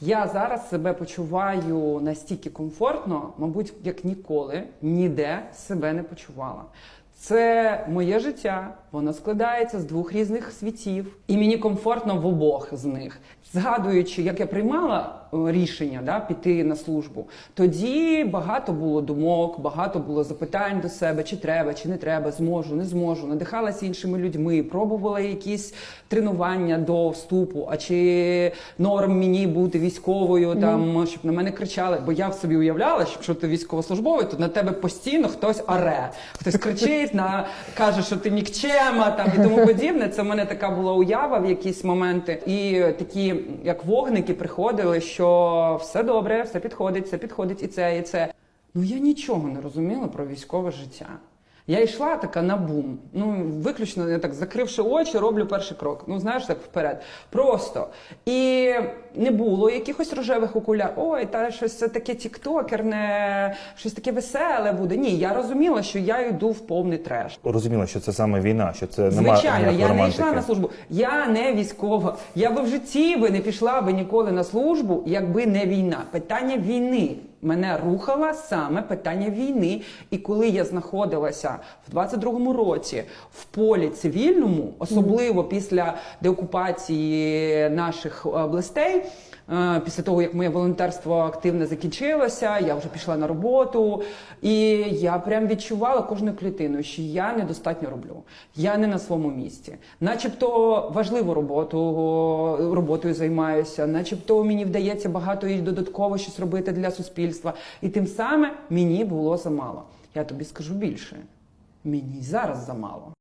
Я зараз себе почуваю настільки комфортно, мабуть, як ніколи ніде себе не почувала. Це моє життя, воно складається з двох різних світів, і мені комфортно в обох з них. Згадуючи, як я приймала е, рішення да, піти на службу, тоді багато було думок, багато було запитань до себе, чи треба, чи не треба, зможу, не зможу. Надихалася іншими людьми, пробувала якісь тренування до вступу, а чи норм мені бути військовою, там щоб на мене кричали. Бо я в собі уявляла, що якщо ти військовослужбовий, то на тебе постійно хтось аре, хтось кричить, на каже, що ти нікчема там і тому подібне. Це в мене така була уява в якісь моменти. І такі, як вогники, приходили, що все добре, все підходить, все підходить, і це, і це. Ну я нічого не розуміла про військове життя. Я йшла така на бум. Ну, виключно, я так закривши очі, роблю перший крок. Ну, знаєш, так вперед. Просто. І не було якихось рожевих окуляр. Ой, та щось це таке тіктокерне, щось таке веселе буде. Ні, я розуміла, що я йду в повний треш. Розуміло, що це саме війна, що це немає Звичайно, я не йшла на службу. Я не військова. Я би в житті би не пішла би ніколи на службу, якби не війна. Питання війни мене рухало саме питання війни. І коли я знаходилася в 22-му році в полі цивільному, особливо після деокупації наших е, областей. Е, Після того, як моє волонтерство активне закінчилося, я вже пішла на роботу, і я прям відчувала кожною клітиною, що я недостатньо роблю. Я не на своєму місці. Начебто важливу роботу роботою займаюся, начебто мені вдається багато і додатково щось робити для суспільства. І тим самим мені було замало. Я тобі скажу більше. Мені зараз замало.